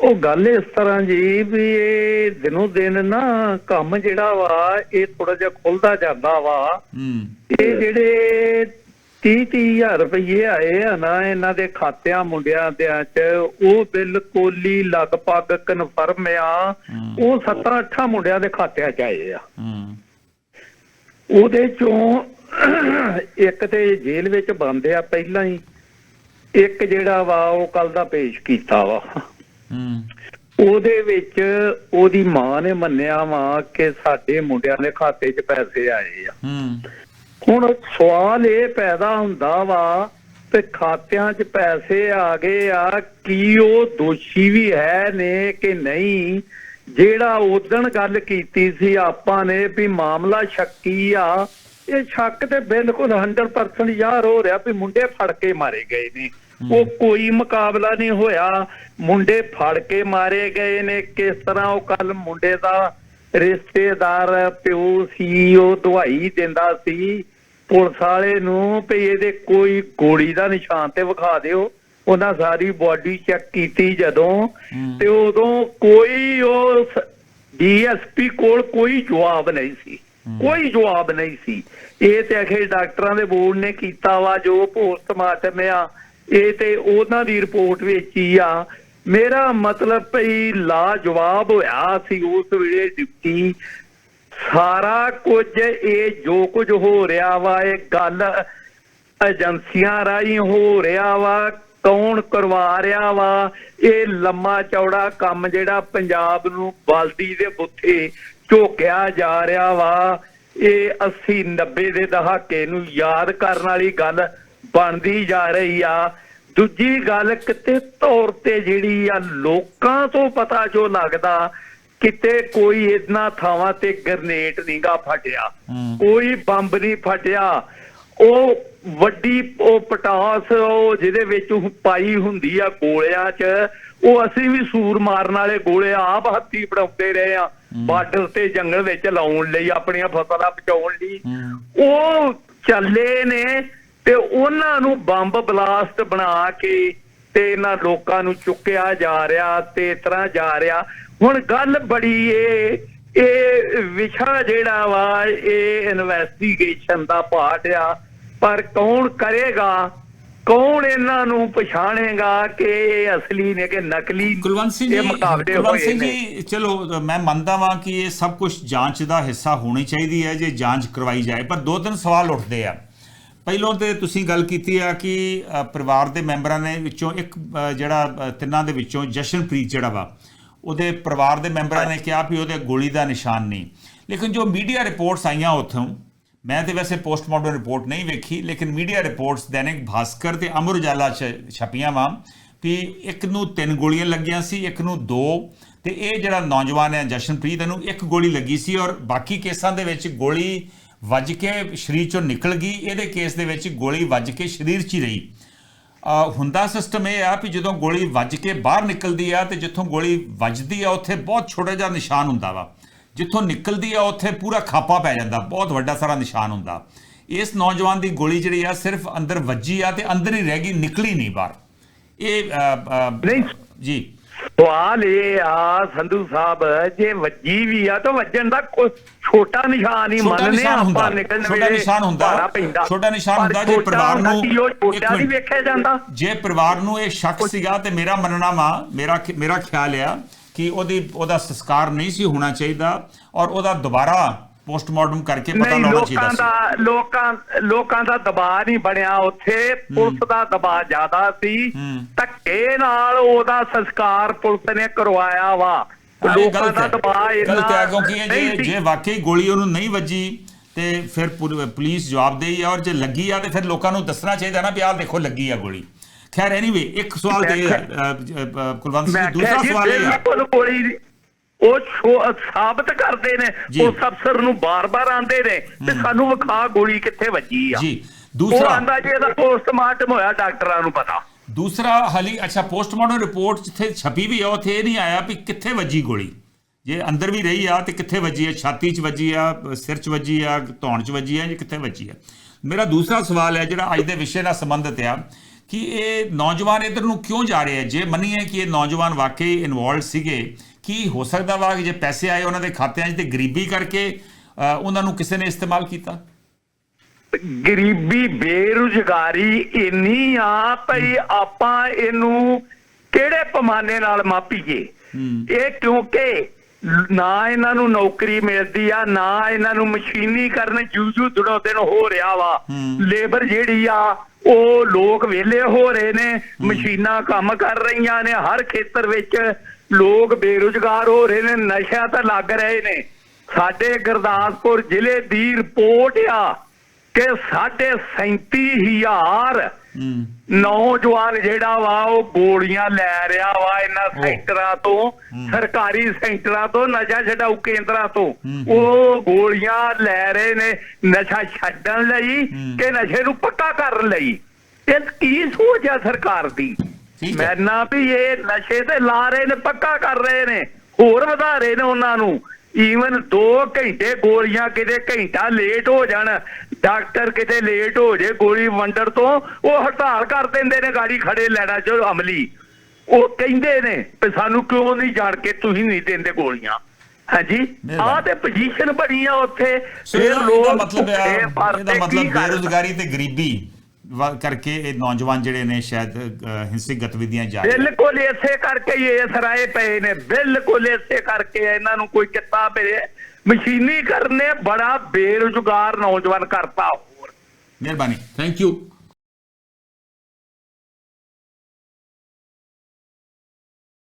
ਉਹ ਗੱਲ ਇਸ ਤਰ੍ਹਾਂ ਜੀ ਵੀ ਇਹ ਦਿਨੋਂ ਦਿਨ ਨਾ ਕੰਮ ਜਿਹੜਾ ਵਾ ਇਹ ਥੋੜਾ ਜਿਹਾ ਖੁੱਲਦਾ ਜਾਂਦਾ ਵਾ। ਇਹ ਜਿਹੜੇ 30 ਹਜ਼ਾਰ ਰੁਪਏ ਆਏ ਆ ਨਾ ਇਹਨਾਂ ਦੇ ਖਾਤਿਆਂ ਮੁੰਡਿਆਂ ਦੇ ਚ ਉਹ ਬਿਲਕੁਲ ਹੀ ਲਗਭਗ ਕਨਫਰਮ ਆ। ਉਹ 7-8 ਮੁੰਡਿਆਂ ਦੇ ਖਾਤਿਆਂ ਚ ਆਏ ਆ। ਉਹਦੇ ਚੋਂ ਇੱਕ ਤੇ ਜੇਲ੍ਹ ਵਿੱਚ ਬੰਦ ਆ ਪਹਿਲਾਂ ਹੀ। ਇੱਕ ਜਿਹੜਾ ਵਾ ਉਹ ਕੱਲ ਦਾ ਪੇਸ਼ ਕੀਤਾ ਵਾ। ਉਹਦੇ ਵਿੱਚ ਉਹਦੀ ਮਾਂ ਨੇ ਮੰਨਿਆ ਵਾ ਕਿ ਸਾਡੇ ਮੁੰਡਿਆਂ ਦੇ ਖਾਤੇ 'ਚ ਪੈਸੇ ਆਏ ਆ। ਹੁਣ ਸਵਾਲ ਇਹ ਪੈਦਾ ਹੁੰਦਾ ਵਾ ਤੇ ਖਾਤਿਆਂ 'ਚ ਪੈਸੇ ਆ ਗਏ ਆ ਕੀ ਉਹ ਦੋਸ਼ੀ ਵੀ ਹੈ ਨੇ ਕਿ ਨਹੀਂ? ਜਿਹੜਾ ਉਦਣ ਗੱਲ ਕੀਤੀ ਸੀ ਆਪਾਂ ਨੇ ਵੀ ਮਾਮਲਾ ਸ਼ੱਕੀ ਆ ਇਹ ਸ਼ੱਕ ਤੇ ਬਿਲਕੁਲ 100% ਯਾਰ ਹੋ ਰਿਹਾ ਵੀ ਮੁੰਡੇ ਫੜ ਕੇ ਮਾਰੇ ਗਏ ਨੇ। ਉਹ ਕੋਈ ਮੁਕਾਬਲਾ ਨਹੀਂ ਹੋਇਆ। ਮੁੰਡੇ ਫੜ ਕੇ ਮਾਰੇ ਗਏ ਨੇ। ਕਿਸ ਤਰ੍ਹਾਂ ਉਹ ਕੱਲ ਮੁੰਡੇ ਦਾ ਰਿਸ਼ਤੇਦਾਰ ਪਿਓ ਸੀ ਉਹ ਦਵਾਈ ਦਿੰਦਾ ਸੀ। ਪੁਲਿਸ ਵਾਲੇ ਨੂੰ ਵੀ ਇਹਦੇ ਕੋਈ ਗੋਲੀ ਦਾ ਨਿਸ਼ਾਨ ਤੇ ਵਿਖਾ ਦਿਓ। ਉਹਨਾਂ ਸਾਰੀ ਬਾਡੀ ਚੈੱਕ ਕੀਤੀ ਜਦੋਂ। ਤੇ ਉਦੋਂ ਕੋਈ ਉਹ ਡੀਐਸਪੀ ਕੋਲ ਕੋਈ ਜਵਾਬ ਨਹੀਂ ਸੀ। ਕੋਈ ਜਵਾਬ ਨਹੀਂ ਸੀ। ਇਹ ਤੇ ਅਖੇ ਡਾਕਟਰਾਂ ਦੇ ਬੋਰਡ ਨੇ ਕੀਤਾ ਵਾ। ਜੋ ਪੋਸਟਮਾਰਟਮ ਆ ਇਹ ਤੇ ਉਹਨਾਂ ਦੀ ਰਿਪੋਰਟ ਵਿੱਚ ਹੀ ਆ। ਮੇਰਾ ਮਤਲਬ ਭਈ ਲਾਜਵਾਬ ਹੋਇਆ ਸੀ ਉਸ ਵੇਲੇ ਡਿਊਟੀ ਸਾਰਾ ਕੁਝ ਇਹ ਜੋ ਕੁਝ ਹੋ ਰਿਹਾ ਵਾ, ਇਹ ਗੱਲ ਏਜੰਸੀਆਂ ਰਾਹੀਂ ਹੋ ਰਿਹਾ ਵਾ, ਕੌਣ ਕਰਵਾ ਰਿਹਾ ਵਾ, ਇਹ ਲੰਮਾ ਚੌੜਾ ਕੰਮ ਜਿਹੜਾ ਪੰਜਾਬ ਨੂੰ ਬਲਦੀ ਦੇ ਬੁੱਥੇ ਝੋਕਿਆ ਜਾ ਰਿਹਾ ਵਾ, ਇਹ 80 90 ਦੇ ਦਹਾਕੇ ਨੂੰ ਯਾਦ ਕਰਨ ਵਾਲੀ ਗੱਲ ਬਣਦੀ ਜਾ ਰਹੀ ਆ। ਦੂਜੀ ਗੱਲ ਕਿਤੇ ਤੌਰ ਤੇ ਜਿਹੜੀ ਆ ਲੋਕਾਂ ਤੋਂ ਪਤਾ ਜੋ ਲੱਗਦਾ ਕਿਤੇ ਕੋਈ ਇਦਨਾ ਥਾਵਾਂ ਤੇ ਗ੍ਰਨੇਡ ਨਹੀਂਗਾ ਫਟਿਆ। ਕੋਈ ਬੰਬ ਨਹੀਂ ਫਟਿਆ। ਉਹ ਵੱਡੀ ਉਹ ਪਟਾਸ ਉਹ ਜਿਹਦੇ ਵਿੱਚ ਪਾਈ ਹੁੰਦੀ ਆ ਗੋਲਿਆਂ 'ਚ ਉਹ ਅਸੀਂ ਵੀ ਸੂਰ ਮਾਰਨ ਵਾਲੇ ਗੋਲੇ ਆਪ ਹੱਥੀ ਫੜਾਉਂਦੇ ਰਹੇ ਆ। ਬਾਰਡਰ ਤੇ ਜੰਗਲ ਵਿੱਚ ਲਾਉਣ ਲਈ ਆਪਣੀਆਂ ਫਸਲਾਂ ਬਚਾਉਣ ਲਈ। ਉਹ ਚੱਲੇ ਨੇ। ਤੇ ਉਹਨਾਂ ਨੂੰ ਬੰਬ ਬਲਾਸਟ ਬਣਾ ਕੇ ਤੇ ਇਹਨਾਂ ਲੋਕਾਂ ਨੂੰ ਚੁੱਕਿਆ ਜਾ ਰਿਹਾ ਤੇ ਤਰ੍ਹਾਂ ਜਾ ਰਿਹਾ। ਹੁਣ ਗੱਲ ਬੜੀ ਏ ਇਹ ਵਿਸ਼ਾ ਜਿਹੜਾ ਵਾ ਇਹ ਇਨਵੈਸਟੀਗੇਸ਼ਨ ਦਾ ਪਾਰਟ ਆ। ਪਰ ਕੌਣ ਕਰੇਗਾ? ਕੌਣ ਇਹਨਾਂ ਨੂੰ ਪਛਾਣੇਗਾ ਕਿ ਇਹ ਅਸਲੀ ਨੇ ਕਿ ਨਕਲੀ? ਕੁਲਵੰਤ ਸਿੰਘ ਜੀ ਮੁਕਾਬਲੇ ਹੋਏ ਨੇ। ਜੀ ਚਲੋ ਮੈਂ ਮੰਨਦਾ ਵਾਂ ਕਿ ਇਹ ਸਭ ਕੁਝ ਜਾਂਚ ਦਾ ਹਿੱਸਾ ਹੋਣੀ ਚਾਹੀਦੀ ਹੈ ਜੇ ਜਾਂਚ ਕਰਵਾਈ ਜਾਏ। ਪਰ ਦੋ ਤਿੰਨ ਸਵਾਲ ਉੱਠਦੇ ਆ। ਪਹਿਲੋਂ ਤੇ ਤੁਸੀਂ ਗੱਲ ਕੀਤੀ ਆ ਕਿ ਪਰਿਵਾਰ ਦੇ ਮੈਂਬਰਾਂ ਨੇ ਵਿੱਚੋਂ ਇੱਕ ਜਿਹੜਾ ਤਿੰਨਾਂ ਦੇ ਵਿੱਚੋਂ ਜਸ਼ਨਪ੍ਰੀਤ ਜਿਹੜਾ ਵਾ, ਉਹਦੇ ਪਰਿਵਾਰ ਦੇ ਮੈਂਬਰਾਂ ਨੇ ਕਿਹਾ ਵੀ ਉਹਦੇ ਗੋਲੀ ਦਾ ਨਿਸ਼ਾਨ ਨਹੀਂ। ਲੇਕਿਨ ਜੋ ਮੀਡੀਆ ਰਿਪੋਰਟਸ ਆਈਆਂ ਉੱਥੋਂ, ਮੈਂ ਤੇ ਵੈਸੇ ਪੋਸਟਮਾਰਟਮ ਰਿਪੋਰਟ ਨਹੀਂ ਵੇਖੀ, ਲੇਕਿਨ ਮੀਡੀਆ ਰਿਪੋਰਟਸ ਦੈਨਿਕ ਭਾਸਕਰ ਤੇ ਅਮਰ ਉਜਾਲਾ ਚ ਛਪੀਆਂ ਵਾਂ ਵੀ ਇੱਕ ਨੂੰ ਤਿੰਨ ਗੋਲੀਆਂ ਲੱਗੀਆਂ ਸੀ, ਇੱਕ ਨੂੰ ਦੋ, ਤੇ ਇਹ ਜਿਹੜਾ ਨੌਜਵਾਨ ਹੈ ਜਸ਼ਨਪ੍ਰੀਤ, ਇਹਨੂੰ ਇੱਕ ਗੋਲੀ ਲੱਗੀ ਸੀ ਔਰ ਬਾਕੀ ਕੇਸਾਂ ਦੇ ਵਿੱਚ ਗੋਲੀ ਵੱਜ ਕੇ ਸਰੀਰ ਚੋਂ ਨਿਕਲ ਗਈ ਇਹਦੇ ਕੇਸ ਦੇ ਵਿੱਚ ਗੋਲੀ ਵੱਜ ਕੇ ਸਰੀਰ 'ਚ ਹੀ ਰਹੀ। ਹੁੰਦਾ ਸਿਸਟਮ ਇਹ ਆ ਵੀ ਜਦੋਂ ਗੋਲੀ ਵੱਜ ਕੇ ਬਾਹਰ ਨਿਕਲਦੀ ਆ ਤੇ ਜਿੱਥੋਂ ਗੋਲੀ ਵੱਜਦੀ ਆ ਉੱਥੇ ਬਹੁਤ ਛੋਟਾ ਜਿਹਾ ਨਿਸ਼ਾਨ ਹੁੰਦਾ ਵਾ। ਜਿੱਥੋਂ ਨਿਕਲਦੀ ਆ ਉੱਥੇ ਪੂਰਾ ਖਾਪਾ ਪੈ ਜਾਂਦਾ ਬਹੁਤ ਵੱਡਾ ਸਾਰਾ ਨਿਸ਼ਾਨ ਹੁੰਦਾ। ਇਸ ਨੌਜਵਾਨ ਦੀ ਗੋਲੀ ਜਿਹੜੀ ਆ ਸਿਰਫ ਅੰਦਰ ਵੱਜੀ ਆ ਤੇ ਅੰਦਰ ਹੀ ਰਹਿ ਗਈ ਨਿਕਲੀ ਨਹੀਂ ਬਾਹਰ। ਇਹ। ਜੀ। ਸਵਾਲ ਇਹ ਆ ਸੰਧੂ ਸਾਹਿਬ ਜੇ ਵੱਜੀ ਵੀ ਆ ਤਾਂ ਵੱਜਣ ਦਾ ਕੋਈ ਛੋਟਾ ਨਿਸ਼ਾਨ ਹੀ ਛੋਟਾ ਮੰਨਨੇ ਆਪਾਂ ਨਿਕਲਣ ਛੋਟਾ ਵੇਲੇ ਨਿਸ਼ਾਨ ਹੁੰਦਾ। ਛੋਟਾ ਨਿਸ਼ਾਨ ਹੁੰਦਾ ਜੇ ਛੋਟਾ ਪਰਿਵਾਰ ਨੂੰ ਛੋਟਾ ਨਹੀਂ ਮਿੰਟ। ਵੇਖਿਆ ਜਾਂਦਾ ਜੇ ਪਰਿਵਾਰ ਨੂੰ ਇਹ ਸ਼ੱਕ ਸੀਗਾ ਤੇ ਮੇਰਾ ਮੰਨਣਾ ਵਾ ਮੇਰਾ ਮੇਰਾ ਖਿਆਲ ਆ ਕਿ ਉਹਦੀ ਉਹਦਾ ਸੰਸਕਾਰ ਨਹੀਂ ਸੀ ਹੋਣਾ ਚਾਹੀਦਾ ਔਰ ਉਹਦਾ ਦੁਬਾਰਾ ਪੋਸਟਮਾਰਟਮ ਕਰਕੇ ਪਤਾ ਲਾਉਣਾ ਚਾਹੀਦਾ ਲੋਕਾਂ ਸੀ। ਦਾ ਲੋਕਾਂ ਲੋਕਾਂ ਦਾ ਦਬਾਅ ਨਹੀਂ ਬਣਿਆ। ਉੱਥੇ ਪੁਲਿਸ ਦਾ ਦਬਾਅ ਜ਼ਿਆਦਾ ਸੀ। ਹੂੰ। ਧੱਕੇ ਨਾਲ ਉਹਦਾ ਸੰਸਕਾਰ ਪੁਲਿਸ ਨੇ ਕਰਵਾਇਆ ਵਾ। ਹਾਂ, ਲੋਕਾਂ ਦਾ ਹੈ। ਦਬਾਅ ਇੰਨਾ ਗਲਤ ਹੈ ਕਿਉਂਕਿ ਜੇ ਵਾਕਈ ਗੋਲੀ ਉਹਨੂੰ ਨਹੀਂ ਵੱਜੀ ਤੇ ਫਿਰ ਪੁਲ- ਪੁਲਿਸ ਜਵਾਬ ਦੇਈ ਔਰ ਜੇ ਲੱਗੀ ਆ ਤੇ ਫਿਰ ਲੋਕਾਂ ਨੂੰ ਦੱਸਣਾ ਚਾਹੀਦਾ ਨਾ ਵੀ ਆਹ ਦੇਖੋ ਲੱਗੀ ਆ ਗੋਲੀ। ਖੈਰ ਐਨੀਵੇ ਇੱਕ ਸਵਾਲ ਤੇ ਕੁਲਵੰਤ ਸਿੰਘ ਦੂਸਰਾ ਸਵਾਲ ਇਹ ਦੀ- ਉਹ ਸਾਬਤ ਕਰਦੇ ਨੇ। ਉਸ ਅਫਸਰ ਨੂੰ ਬਾਰ-ਬਾਰ ਆਂਦੇ ਨੇ ਤੇ ਸਾਨੂੰ ਵਿਖਾ ਗੋਲੀ ਕਿੱਥੇ ਵੱਜੀ ਆ। ਜੀ। ਉਹ ਦੂਸਰਾ ਆਂਦਾ ਜੀ ਇਹਦਾ ਪੋਸਟਮਾਰਟਮ ਹੋਇਆ ਡਾਕਟਰਾਂ ਨੂੰ ਪਤਾ। ਦੂਸਰਾ ਹਾਲੀ ਅੱਛਾ ਪੋਸਟਮਾਰਟਮ ਰਿਪੋਰਟ ਜਿੱਥੇ ਛਪੀ ਵੀ ਆ ਉੱਥੇ ਇਹ ਨਹੀਂ ਆਇਆ ਵੀ ਕਿੱਥੇ ਵੱਜੀ ਗੋਲੀ। ਜੇ ਅੰਦਰ ਵੀ ਰਹੀ ਆ ਤੇ ਕਿੱਥੇ ਵੱਜੀ ਆ? ਛਾਤੀ 'ਚ ਵੱਜੀ ਆ ਸਿਰ 'ਚ ਵੱਜੀ ਆ ਧੌਣ 'ਚ ਵੱਜੀ ਆ ਜਾਂ ਕਿੱਥੇ ਵੱਜੀ ਆ? ਮੇਰਾ ਦੂਸਰਾ ਸਵਾਲ ਹੈ ਜਿਹੜਾ ਅੱਜ ਦੇ ਵਿਸ਼ੇ ਨਾਲ ਸੰਬੰਧਿਤ ਆ ਕਿ ਇਹ ਨੌਜਵਾਨ ਇਧਰ ਨੂੰ ਕਿਉਂ ਜਾ ਰਹੇ ਆ? ਜੇ ਮੰਨੀਏ ਕਿ ਇਹ ਨੌਜਵਾਨ ਵਾਕਈ ਇਨਵੋਲਡ ਸੀਗੇ ਕੀ ਹੋ ਸਕਦਾ ਵਾ ਕਿ ਜੇ ਪੈਸੇ ਆਏ ਉਹਨਾਂ ਦੇ ਖਾਤਿਆਂ 'ਚ ਤੇ ਗਰੀਬੀ ਕਰਕੇ ਉਹਨਾਂ ਨੂੰ ਕਿਸੇ ਨੇ ਇਸਤੇਮਾਲ ਕੀਤਾ? ਗਰੀਬੀ ਬੇਰੁਜ਼ਗਾਰੀ ਇੰਨੀ ਆ ਭਈ ਆਪਾਂ ਇਹਨੂੰ ਕਿਹੜੇ ਪਮਾਨੇ ਨਾਲ ਮਾਪੀਏ। ਇਹ ਕਿਉਂਕਿ ਨਾ ਇਹਨਾਂ ਨੂੰ ਨੌਕਰੀ ਮਿਲਦੀ ਆ ਨਾ ਇਹਨਾਂ ਨੂੰ ਮਸ਼ੀਨੀਕਰਨ ਜੂ-ਜੂ ਦਿਨੋਂ ਦਿਨ ਹੋ ਰਿਹਾ ਵਾ। ਲੇਬਰ ਜਿਹੜੀ ਆ ਉਹ ਲੋਕ ਵਿਹਲੇ ਹੋ ਰਹੇ ਨੇ ਮਸ਼ੀਨਾਂ ਕੰਮ ਕਰ ਰਹੀਆਂ ਨੇ ਹਰ ਖੇਤਰ ਵਿੱਚ ਲੋਕ ਬੇਰੁਜ਼ਗਾਰ ਹੋ ਰਹੇ ਨੇ ਨਸ਼ਾ ਤਾਂ ਲੱਗ ਰਹੇ ਨੇ। ਸਾਡੇ ਗੁਰਦਾਸਪੁਰ ਜ਼ਿਲ੍ਹੇ ਦੀ ਰਿਪੋਰਟ ਆ ਕਿ ਸਾਢੇ 37000 ਹੂੰ ਨੌਜਵਾਨ ਜਿਹੜਾ ਵਾ ਉਹ ਗੋਲੀਆਂ ਲੈ ਰਿਹਾ ਵਾ ਇਹਨਾਂ। ਸੈਂਟਰਾਂ ਤੋਂ। ਸਰਕਾਰੀ ਸੈਂਟਰਾਂ ਤੋਂ ਨਸ਼ਾ ਛਡਾਊ ਕੇਂਦਰਾਂ ਤੋਂ। ਉਹ ਗੋਲੀਆਂ ਲੈ ਰਹੇ ਨੇ ਨਸ਼ਾ ਛੱਡਣ ਲਈ। ਕਿ ਨਸ਼ੇ ਨੂੰ ਪੱਕਾ ਕਰਨ ਲਈ ਇਹ ਕੀ ਸੋਚ ਆ ਸਰਕਾਰ ਦੀ ਠੀਕ ਹੈ। ਮੈਂ ਨਾ ਵੀ ਇਹ ਨਸ਼ੇ ਤੇ ਲਾ ਰਹੇ ਨੇ ਪੱਕਾ ਕਰ ਰਹੇ ਨੇ ਹੋਰ ਵਧਾ ਰਹੇ ਨੇ ਉਹਨਾਂ ਨੂੰ ਈਵਨ 2 ਘੰਟੇ ਗੋਲੀਆਂ ਕਿਤੇ ਘੰਟਾ ਲੇਟ ਹੋ ਜਾਣ ਡਾਕਟਰ ਕਿਤੇ ਲੇਟ ਹੋ ਜੇ ਗੋਲੀ ਵੰਡਰ ਤੋਂ ਉਹ ਹੜਤਾਲ ਕਰ ਦਿੰਦੇ ਨੇ ਗਾੜੀ ਖੜੇ ਲੈਣਾ ਜੋ ਅਮਲੀ ਉਹ ਕਹਿੰਦੇ ਨੇ ਵੀ ਸਾਨੂੰ ਕਿਉਂ ਨਹੀਂ ਜਾਣ ਕੇ ਤੁਸੀਂ ਨਹੀਂ ਦਿੰਦੇ ਗੋਲੀਆਂ ਹਾਂਜੀ। ਆਹ ਤੇ ਪੋਜੀਸ਼ਨ ਬਣੀ ਆ ਉੱਥੇ ਫਿਰ ਇਹਦਾ ਮਤਲਬ ਇਹਦਾ ਕੀ ਮਤਲਬ? ਬੇਰੁਜ਼ਗਾਰੀ ਤੇ ਗਰੀਬੀ ਕਰਕੇ ਇਹ ਨੌਜਵਾਨ ਜਿਹੜੇ ਨੇ ਸ਼ਾਇਦ ਹਿੰਸਕ ਗਤੀਵਿਧੀਆਂ ਜਾ ਰਹੇ ਬਿਲਕੁਲ ਇਸੇ ਕਰਕੇ ਹੀ ਇਸ ਰਾਏ ਪਏ ਨੇ। ਬਿਲਕੁਲ ਇਸੇ ਕਰਕੇ ਇਹਨਾਂ ਨੂੰ ਕੋਈ ਕਿੱਤਾ ਪਏ। ਮਸ਼ੀਨੀਕਰਨ ਨੇ ਬੜਾ ਬੇਰੁਜ਼ਗਾਰ ਨੌਜਵਾਨ ਕਰਤਾ ਹੋਰ। ਮਿਹਰਬਾਨੀ। Thank you